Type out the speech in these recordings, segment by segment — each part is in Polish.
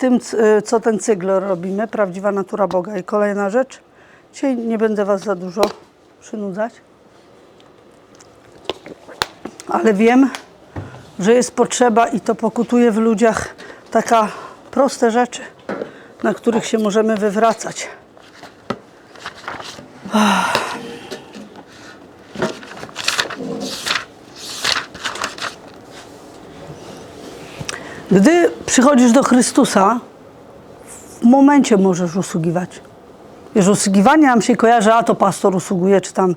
tym, y, co ten cygler robimy, prawdziwa natura Boga. I kolejna rzecz, dzisiaj nie będę Was za dużo przynudzać, ale wiem, że jest potrzeba i to pokutuje w ludziach taka proste rzeczy, na których się możemy wywracać. Gdy przychodzisz do Chrystusa, w momencie możesz usługiwać. Wiesz, usługiwanie nam się kojarzy, a to pastor usługuje, czy tam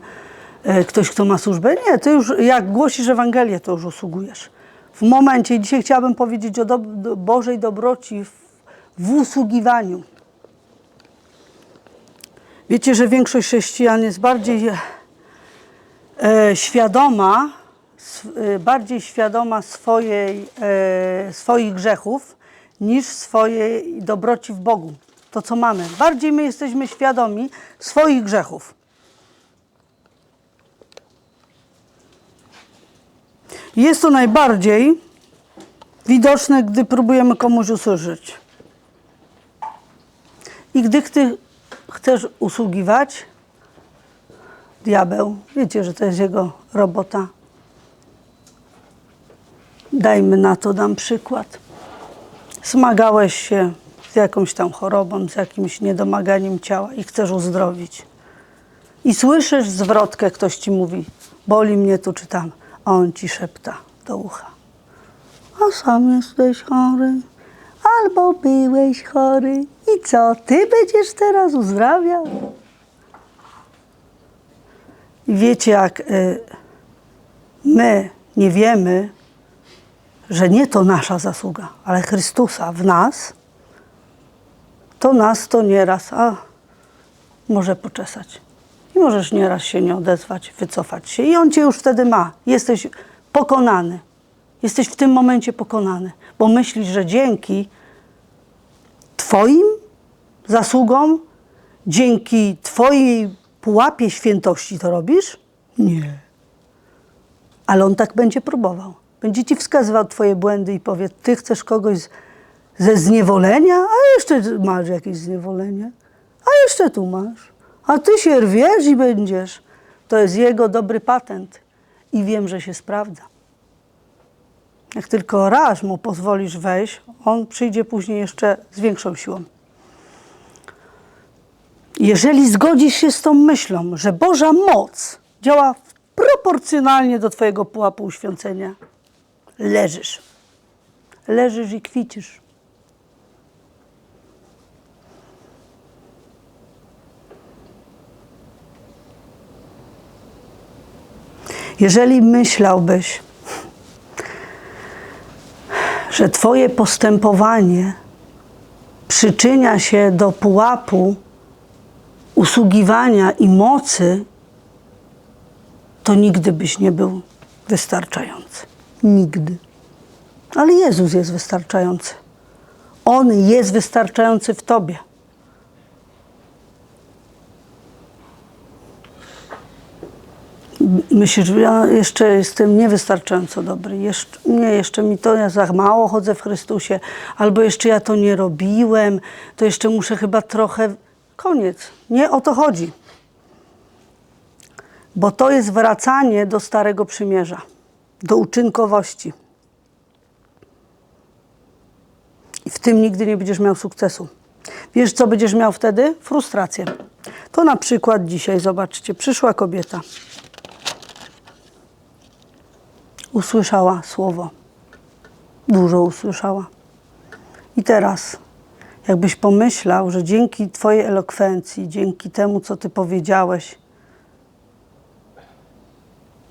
e, ktoś, kto ma służbę. Nie, ty już jak głosisz Ewangelię, to już usługujesz. W momencie, dzisiaj chciałabym powiedzieć o dob- do Bożej dobroci w, w usługiwaniu. Wiecie, że większość chrześcijan jest bardziej e, świadoma, bardziej świadoma swojej, e, swoich grzechów niż swojej dobroci w Bogu. To, co mamy. Bardziej my jesteśmy świadomi swoich grzechów. Jest to najbardziej widoczne, gdy próbujemy komuś usłużyć. I gdy ty chcesz usługiwać, diabeł, wiecie, że to jest jego robota. Dajmy na to, dam przykład. Zmagałeś się z jakąś tam chorobą, z jakimś niedomaganiem ciała i chcesz uzdrowić. I słyszysz zwrotkę, ktoś ci mówi, boli mnie tu czy tam, a on ci szepta do ucha. A sam jesteś chory, albo byłeś chory. I co, ty będziesz teraz uzdrawiał? I wiecie, jak y, my nie wiemy, że nie to nasza zasługa, ale Chrystusa w nas, to nas to nieraz, a może poczesać. I możesz nieraz się nie odezwać, wycofać się. I On cię już wtedy ma. Jesteś pokonany. Jesteś w tym momencie pokonany, bo myślisz, że dzięki Twoim zasługom, dzięki Twojej pułapie świętości to robisz? Nie. Ale on tak będzie próbował. Będzie ci wskazywał Twoje błędy i powie: Ty chcesz kogoś ze zniewolenia, a jeszcze masz jakieś zniewolenie, a jeszcze tu masz. A ty się rwiesz i będziesz. To jest jego dobry patent i wiem, że się sprawdza. Jak tylko raz mu pozwolisz wejść, on przyjdzie później jeszcze z większą siłą. Jeżeli zgodzisz się z tą myślą, że Boża moc działa proporcjonalnie do Twojego pułapu uświęcenia, leżysz. Leżysz i kwicisz. Jeżeli myślałbyś, że Twoje postępowanie przyczynia się do pułapu usługiwania i mocy, to nigdy byś nie był wystarczający. Nigdy. Ale Jezus jest wystarczający. On jest wystarczający w Tobie. Myślisz, ja jeszcze jestem niewystarczająco dobry, jeszcze, nie, jeszcze mi to ja za mało chodzę w Chrystusie, albo jeszcze ja to nie robiłem, to jeszcze muszę chyba trochę. Koniec. Nie o to chodzi. Bo to jest wracanie do Starego Przymierza, do uczynkowości. I w tym nigdy nie będziesz miał sukcesu. Wiesz, co będziesz miał wtedy? Frustrację. To na przykład dzisiaj, zobaczcie, przyszła kobieta. Usłyszała słowo. Dużo usłyszała. I teraz, jakbyś pomyślał, że dzięki Twojej elokwencji, dzięki temu, co Ty powiedziałeś,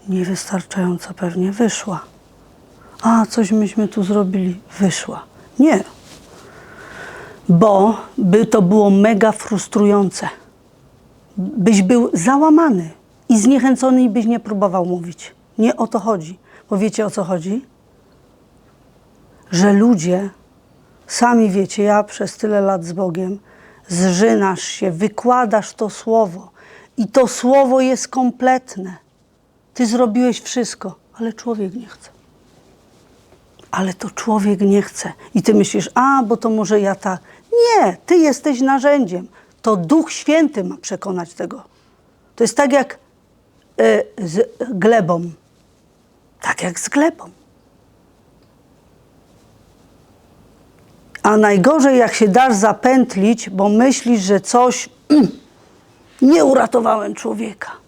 niewystarczająco pewnie wyszła. A, coś myśmy tu zrobili. Wyszła. Nie. Bo by to było mega frustrujące. Byś był załamany i zniechęcony i byś nie próbował mówić. Nie o to chodzi. Bo wiecie o co chodzi? Że ludzie, sami wiecie, ja przez tyle lat z Bogiem, zżynasz się, wykładasz to słowo i to słowo jest kompletne. Ty zrobiłeś wszystko, ale człowiek nie chce. ale to człowiek nie chce. I ty myślisz, a, bo to może ja tak. Nie, ty jesteś narzędziem. To Duch Święty ma przekonać tego. To jest tak jak e, z glebą. Tak jak z glebą. A najgorzej, jak się dasz zapętlić, bo myślisz, że coś nie uratowałem człowieka.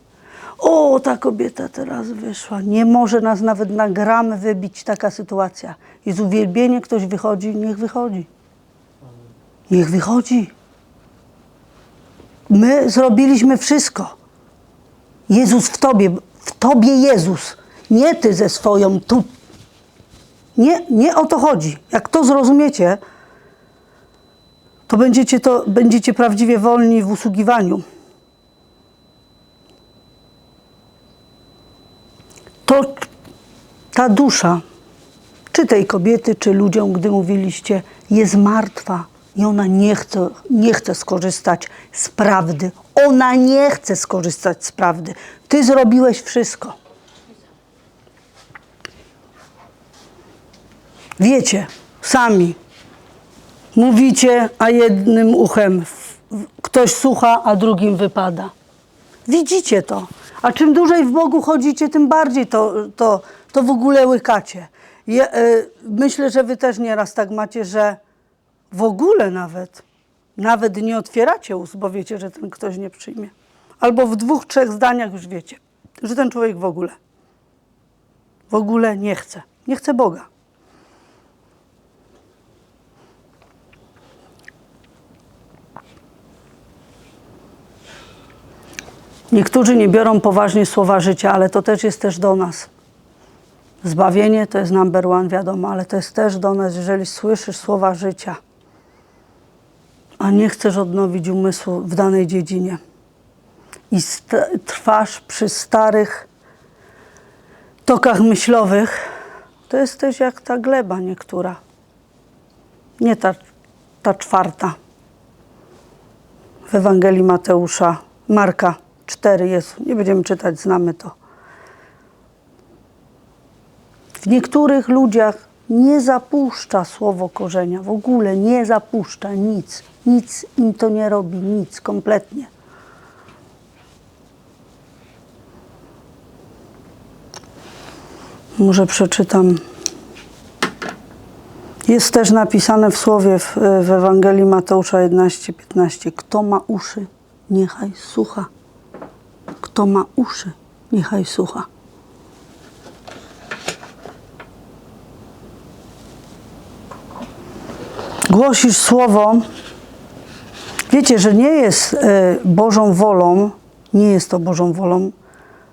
O, ta kobieta teraz wyszła. Nie może nas nawet na gramy wybić taka sytuacja. Jest uwielbienie, ktoś wychodzi, niech wychodzi. Niech wychodzi. My zrobiliśmy wszystko. Jezus w tobie, w tobie Jezus, nie ty ze swoją tu. Nie, nie o to chodzi. Jak to zrozumiecie, to będziecie, to będziecie prawdziwie wolni w usługiwaniu. To ta dusza, czy tej kobiety, czy ludziom, gdy mówiliście, jest martwa i ona nie chce, nie chce skorzystać z prawdy. Ona nie chce skorzystać z prawdy. Ty zrobiłeś wszystko. Wiecie, sami mówicie, a jednym uchem ktoś słucha, a drugim wypada. Widzicie to. A czym dłużej w Bogu chodzicie, tym bardziej to, to, to w ogóle łykacie. Je, y, myślę, że wy też nieraz tak macie, że w ogóle nawet, nawet nie otwieracie ust, bo wiecie, że ten ktoś nie przyjmie. Albo w dwóch, trzech zdaniach już wiecie, że ten człowiek w ogóle, w ogóle nie chce. Nie chce Boga. Niektórzy nie biorą poważnie słowa życia, ale to też jest też do nas. Zbawienie to jest number one, wiadomo, ale to jest też do nas, jeżeli słyszysz słowa życia, a nie chcesz odnowić umysłu w danej dziedzinie i trwasz przy starych tokach myślowych, to jesteś jak ta gleba niektóra. Nie ta, ta czwarta w Ewangelii Mateusza, Marka 4 jest. Nie będziemy czytać, znamy to. W niektórych ludziach nie zapuszcza słowo korzenia, w ogóle nie zapuszcza nic. Nic im to nie robi, nic kompletnie. Może przeczytam. Jest też napisane w słowie w, w Ewangelii Mateusza 11:15. Kto ma uszy, niechaj słucha. Kto ma uszy, niechaj słucha. Głosisz słowo. Wiecie, że nie jest e, Bożą wolą, nie jest to Bożą wolą,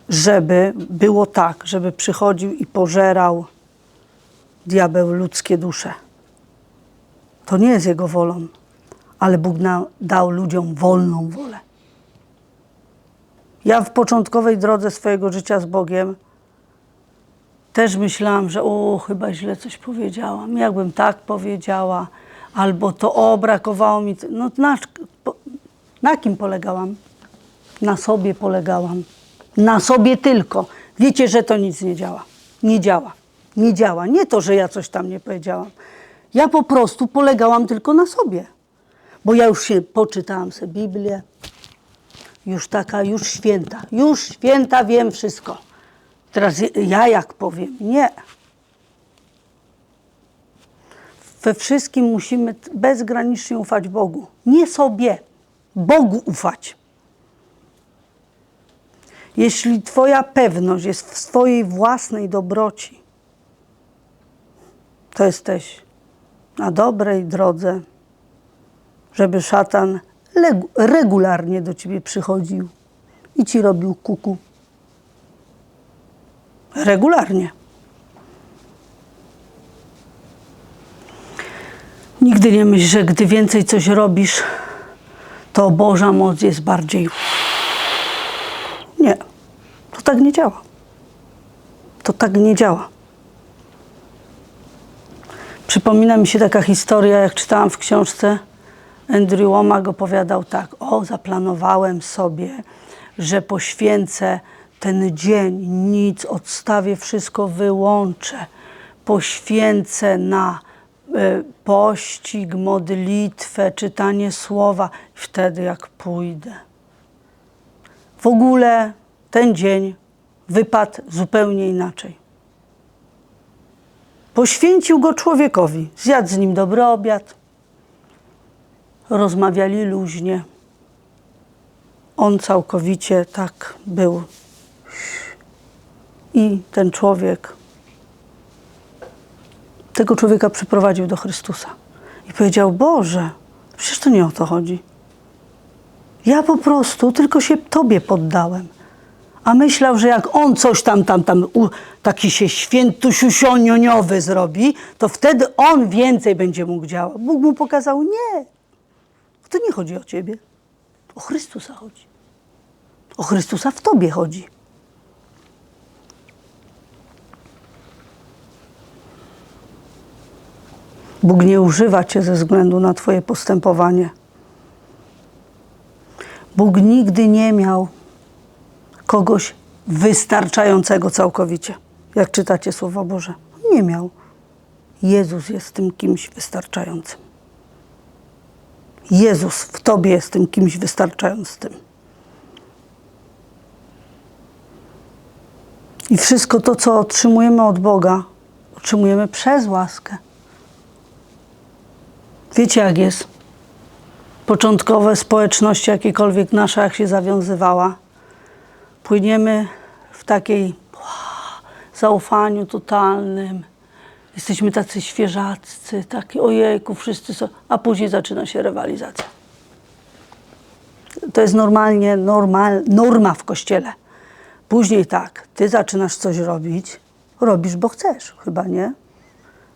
żeby było tak, żeby przychodził i pożerał diabeł ludzkie dusze. To nie jest Jego wolą, ale Bóg na, dał ludziom wolną wolę. Ja w początkowej drodze swojego życia z Bogiem też myślałam, że o, chyba źle coś powiedziałam. Jakbym tak powiedziała, albo to o, brakowało mi. No, na, na kim polegałam? Na sobie polegałam. Na sobie tylko. Wiecie, że to nic nie działa. Nie działa. Nie działa. Nie to, że ja coś tam nie powiedziałam. Ja po prostu polegałam tylko na sobie. Bo ja już się poczytałam sobie Biblię, już taka, już święta, już święta wiem wszystko. Teraz ja jak powiem, nie. We wszystkim musimy bezgranicznie ufać Bogu. Nie sobie, Bogu ufać. Jeśli Twoja pewność jest w swojej własnej dobroci, to jesteś na dobrej drodze, żeby szatan regularnie do ciebie przychodził i ci robił kuku. Regularnie. Nigdy nie myśl, że gdy więcej coś robisz, to Boża moc jest bardziej. Nie, to tak nie działa. To tak nie działa. Przypomina mi się taka historia, jak czytałam w książce. Andrew Womack opowiadał tak: O, zaplanowałem sobie, że poświęcę ten dzień, nic, odstawię wszystko, wyłączę. poświęcę na pościg, modlitwę, czytanie słowa. Wtedy jak pójdę. W ogóle ten dzień wypadł zupełnie inaczej. Poświęcił go człowiekowi. Zjadł z nim dobry obiad. Rozmawiali luźnie. On całkowicie tak był. I ten człowiek tego człowieka przyprowadził do Chrystusa. I powiedział: Boże, przecież to nie o to chodzi. Ja po prostu tylko się Tobie poddałem. A myślał, że jak on coś tam, tam, tam, u, taki się świętusiusionioniowy zrobi, to wtedy on więcej będzie mógł działać. Bóg mu pokazał, nie. To nie chodzi o ciebie. O Chrystusa chodzi. O Chrystusa w tobie chodzi. Bóg nie używa cię ze względu na twoje postępowanie. Bóg nigdy nie miał kogoś wystarczającego całkowicie, jak czytacie Słowa Boże. Nie miał. Jezus jest tym kimś wystarczającym. Jezus w Tobie jest tym kimś wystarczającym. I wszystko to, co otrzymujemy od Boga, otrzymujemy przez łaskę. Wiecie, jak jest? Początkowe społeczności, jakiekolwiek nasza, jak się zawiązywała, płyniemy w takiej zaufaniu totalnym. Jesteśmy tacy świeżaccy, taki ojejku, wszyscy są, a później zaczyna się rywalizacja. To jest normalnie normal, norma w kościele. Później tak, ty zaczynasz coś robić, robisz, bo chcesz, chyba nie?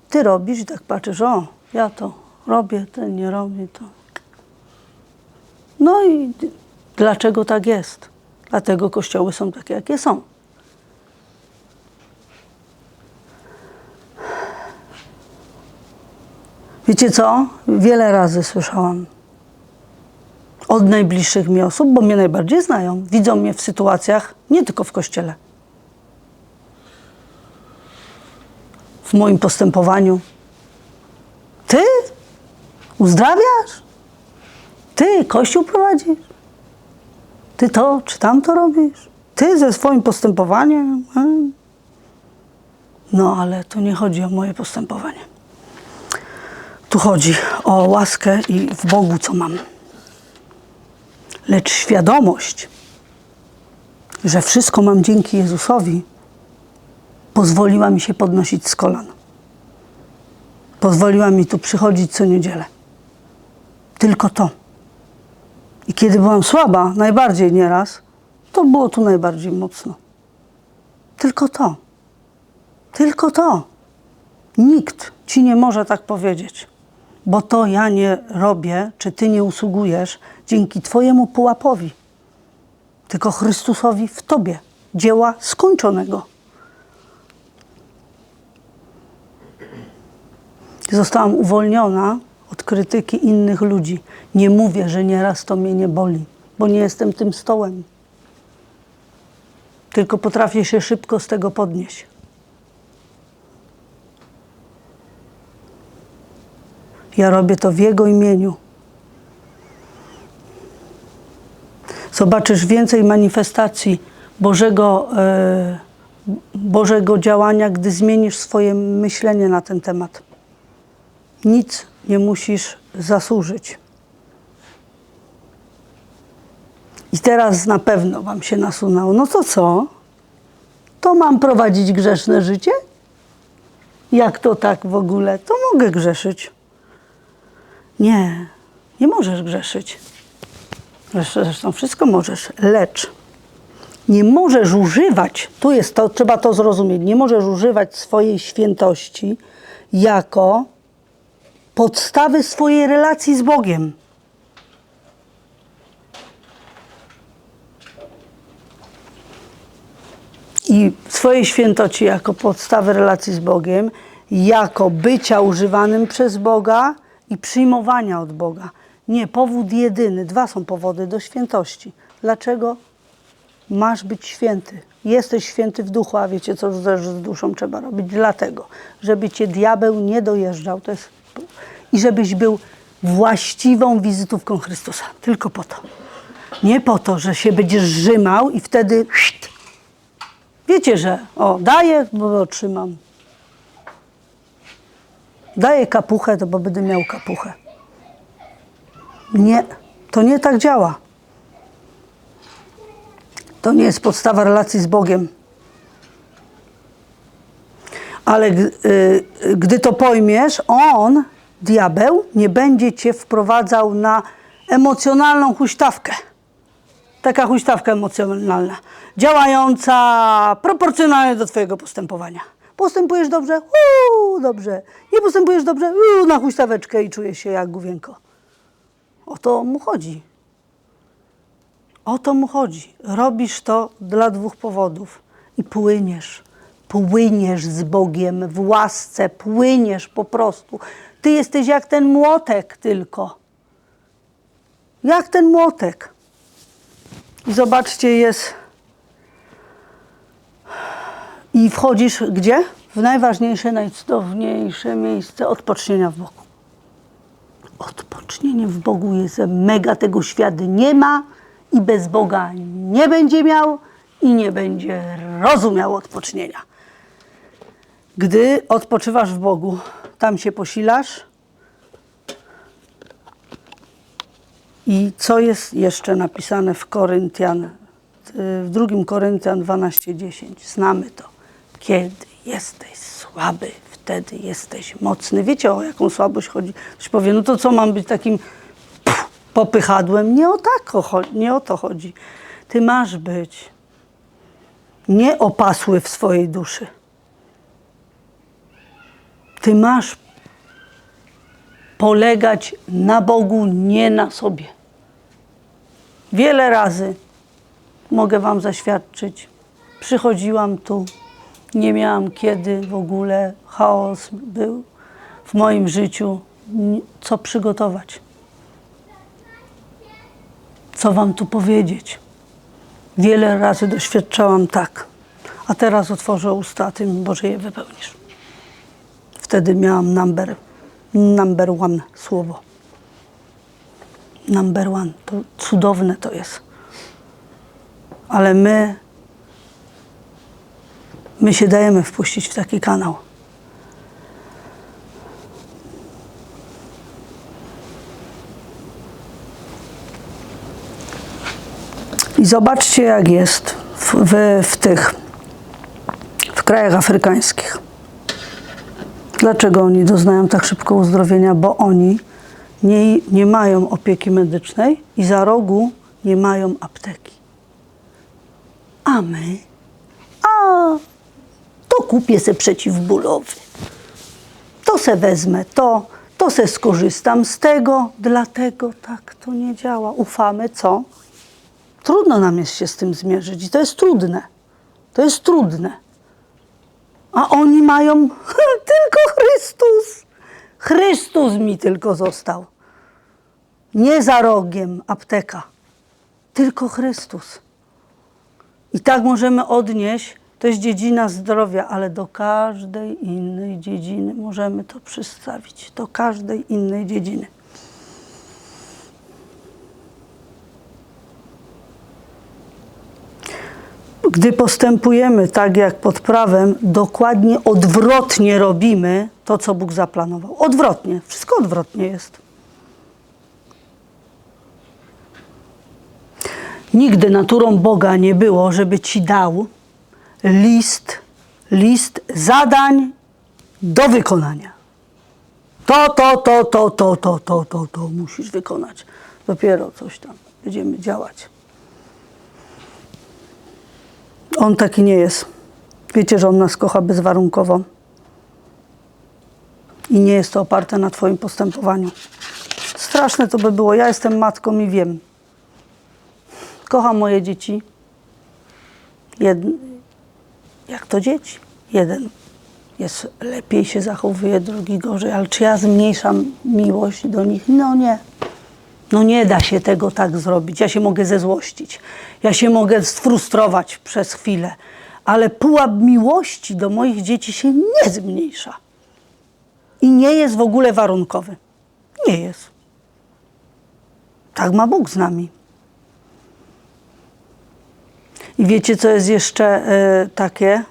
Ty robisz i tak patrzysz, o, ja to robię, ten nie robi, to. No i dlaczego tak jest? Dlatego kościoły są takie, jakie są. Wiecie co? Wiele razy słyszałam od najbliższych mi osób, bo mnie najbardziej znają. Widzą mnie w sytuacjach, nie tylko w kościele. W moim postępowaniu. Ty uzdrawiasz? Ty kościół prowadzisz? Ty to czy tamto robisz? Ty ze swoim postępowaniem? Hmm? No, ale tu nie chodzi o moje postępowanie. Tu chodzi o łaskę i w Bogu, co mam. Lecz świadomość, że wszystko mam dzięki Jezusowi, pozwoliła mi się podnosić z kolan. Pozwoliła mi tu przychodzić co niedzielę. Tylko to. I kiedy byłam słaba, najbardziej nieraz, to było tu najbardziej mocno. Tylko to. Tylko to. Nikt ci nie może tak powiedzieć, bo to ja nie robię, czy ty nie usługujesz dzięki Twojemu pułapowi, tylko Chrystusowi w Tobie, dzieła skończonego. Zostałam uwolniona od krytyki innych ludzi. Nie mówię, że nieraz to mnie nie boli, bo nie jestem tym stołem. Tylko potrafię się szybko z tego podnieść. Ja robię to w Jego imieniu. Zobaczysz więcej manifestacji Bożego, e, Bożego działania, gdy zmienisz swoje myślenie na ten temat. Nic nie musisz zasłużyć. I teraz na pewno Wam się nasunęło. No to co? To mam prowadzić grzeszne życie? Jak to tak w ogóle? To mogę grzeszyć. Nie, nie możesz grzeszyć. Zresztą wszystko możesz, lecz nie możesz używać, tu jest to, trzeba to zrozumieć, nie możesz używać swojej świętości jako podstawy swojej relacji z Bogiem. I swojej świętości jako podstawy relacji z Bogiem, jako bycia używanym przez Boga i przyjmowania od Boga. Nie, powód jedyny, dwa są powody do świętości. Dlaczego masz być święty? jesteś święty w duchu, a wiecie, co z duszą trzeba robić? Dlatego, żeby cię diabeł nie dojeżdżał, to jest, i żebyś był właściwą wizytówką Chrystusa. Tylko po to. Nie po to, że się będziesz rzymał i wtedy wiecie, że o, daję, bo otrzymam. Daję kapuchę, to bo będę miał kapuchę. Nie, to nie tak działa. To nie jest podstawa relacji z Bogiem. Ale y, gdy to pojmiesz, on, diabeł, nie będzie cię wprowadzał na emocjonalną huśtawkę. Taka huśtawka emocjonalna, działająca proporcjonalnie do Twojego postępowania. Postępujesz dobrze? Uuu, dobrze. Nie postępujesz dobrze? Uuu, na huśtaweczkę i czujesz się jak główienko. O to mu chodzi. O to mu chodzi. Robisz to dla dwóch powodów i płyniesz. Płyniesz z Bogiem w łasce, płyniesz po prostu. Ty jesteś jak ten młotek tylko. Jak ten młotek. I zobaczcie, jest. I wchodzisz gdzie? W najważniejsze, najcudowniejsze miejsce odpocznienia w Bogu. Odpocznienie w Bogu jest mega, tego świat nie ma i bez Boga nie będzie miał i nie będzie rozumiał odpocznienia. Gdy odpoczywasz w Bogu, tam się posilasz. I co jest jeszcze napisane w Koryntian, w drugim Koryntian 12:10? Znamy to. Kiedy jesteś słaby, wtedy jesteś mocny. Wiecie o jaką słabość chodzi? Ktoś powie, no to co mam być takim popychadłem? Nie o, tak, nie o to chodzi. Ty masz być nieopasły w swojej duszy. Ty masz polegać na Bogu, nie na sobie. Wiele razy mogę Wam zaświadczyć. Przychodziłam tu, nie miałam kiedy w ogóle, chaos był w moim życiu, co przygotować. Co Wam tu powiedzieć. Wiele razy doświadczałam tak, a teraz otworzę usta, a Ty mi Boże je wypełnisz. Wtedy miałam number, number one słowo. Number one. To cudowne to jest. Ale my, my się dajemy wpuścić w taki kanał. I zobaczcie, jak jest w, w, w tych, w krajach afrykańskich. Dlaczego oni doznają tak szybko uzdrowienia? Bo oni nie, nie mają opieki medycznej i za rogu nie mają apteki. A my? A to kupię se przeciwbólowy. To se wezmę, to, to se skorzystam z tego, dlatego tak to nie działa. Ufamy co? Trudno nam jest się z tym zmierzyć i to jest trudne. To jest trudne. A oni mają tylko Chrystus. Chrystus mi tylko został. Nie za rogiem apteka, tylko Chrystus. I tak możemy odnieść, to jest dziedzina zdrowia, ale do każdej innej dziedziny możemy to przystawić. Do każdej innej dziedziny. Gdy postępujemy tak jak pod prawem, dokładnie odwrotnie robimy to, co Bóg zaplanował. Odwrotnie, wszystko odwrotnie jest. Nigdy naturą Boga nie było, żeby ci dał list, list zadań do wykonania. To, to, to, to, to, to, to, to, to musisz wykonać. Dopiero coś tam będziemy działać. On taki nie jest. Wiecie, że on nas kocha bezwarunkowo. I nie jest to oparte na Twoim postępowaniu. Straszne to by było. Ja jestem matką i wiem. Kocham moje dzieci. Jed... Jak to dzieci? Jeden jest lepiej się zachowuje, drugi gorzej, ale czy ja zmniejszam miłość do nich? No nie. No nie da się tego tak zrobić. Ja się mogę zezłościć. Ja się mogę sfrustrować przez chwilę. Ale pułap miłości do moich dzieci się nie zmniejsza. I nie jest w ogóle warunkowy. Nie jest. Tak ma Bóg z nami. I wiecie, co jest jeszcze e, takie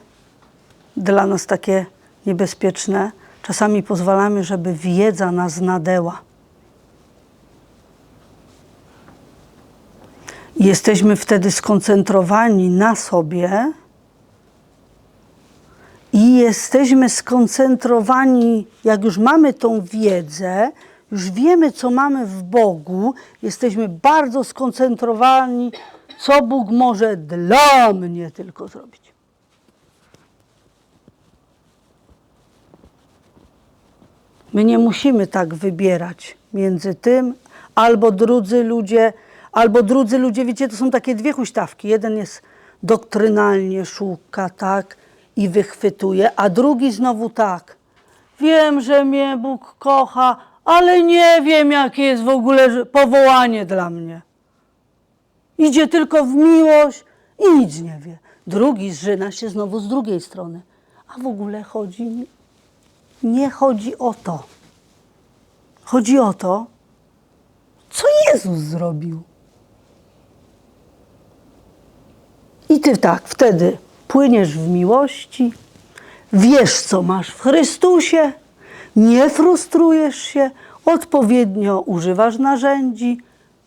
dla nas takie niebezpieczne? Czasami pozwalamy, żeby wiedza nas nadeła. Jesteśmy wtedy skoncentrowani na sobie i jesteśmy skoncentrowani, jak już mamy tą wiedzę, już wiemy, co mamy w Bogu, jesteśmy bardzo skoncentrowani, co Bóg może dla mnie tylko zrobić. My nie musimy tak wybierać między tym, albo drudzy ludzie, albo drudzy ludzie, wiecie, to są takie dwie huśtawki. Jeden jest doktrynalnie szuka, tak, i wychwytuje, a drugi znowu tak. Wiem, że mnie Bóg kocha, ale nie wiem, jakie jest w ogóle powołanie dla mnie. Idzie tylko w miłość i nic nie wie. Drugi zżyna się znowu z drugiej strony. A w ogóle chodzi, nie chodzi o to. Chodzi o to, co Jezus zrobił. I ty tak, wtedy płyniesz w miłości, wiesz, co masz w Chrystusie, nie frustrujesz się, odpowiednio używasz narzędzi,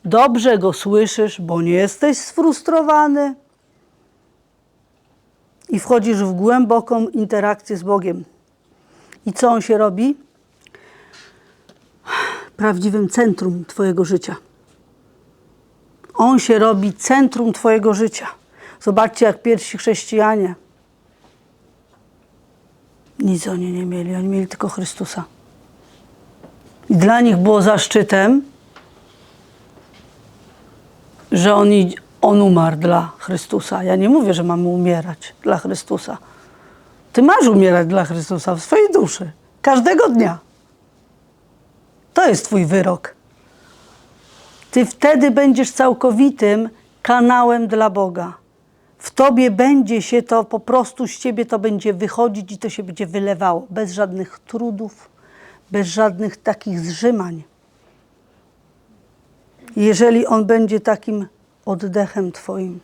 dobrze go słyszysz, bo nie jesteś sfrustrowany i wchodzisz w głęboką interakcję z Bogiem. I co on się robi? Prawdziwym centrum Twojego życia. On się robi centrum Twojego życia. Zobaczcie, jak pierwsi chrześcijanie. Nic oni nie mieli, oni mieli tylko Chrystusa. I dla nich było zaszczytem, że on, on umarł dla Chrystusa. Ja nie mówię, że mamy umierać dla Chrystusa. Ty masz umierać dla Chrystusa w swojej duszy. Każdego dnia. To jest Twój wyrok. Ty wtedy będziesz całkowitym kanałem dla Boga. W Tobie będzie się to, po prostu z Ciebie to będzie wychodzić i to się będzie wylewało. Bez żadnych trudów, bez żadnych takich zrzymań. Jeżeli On będzie takim oddechem Twoim.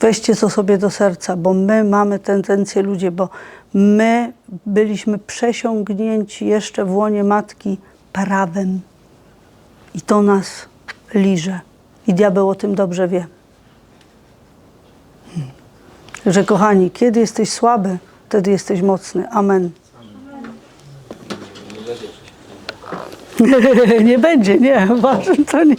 Weźcie to sobie do serca, bo my mamy tendencję, ludzie, bo my byliśmy przesiągnięci jeszcze w łonie matki prawem. I to nas liże. I diabeł o tym dobrze wie. Hmm. Także kochani, kiedy jesteś słaby, wtedy jesteś mocny. Amen. nie będzie, nie, uważam, to nie.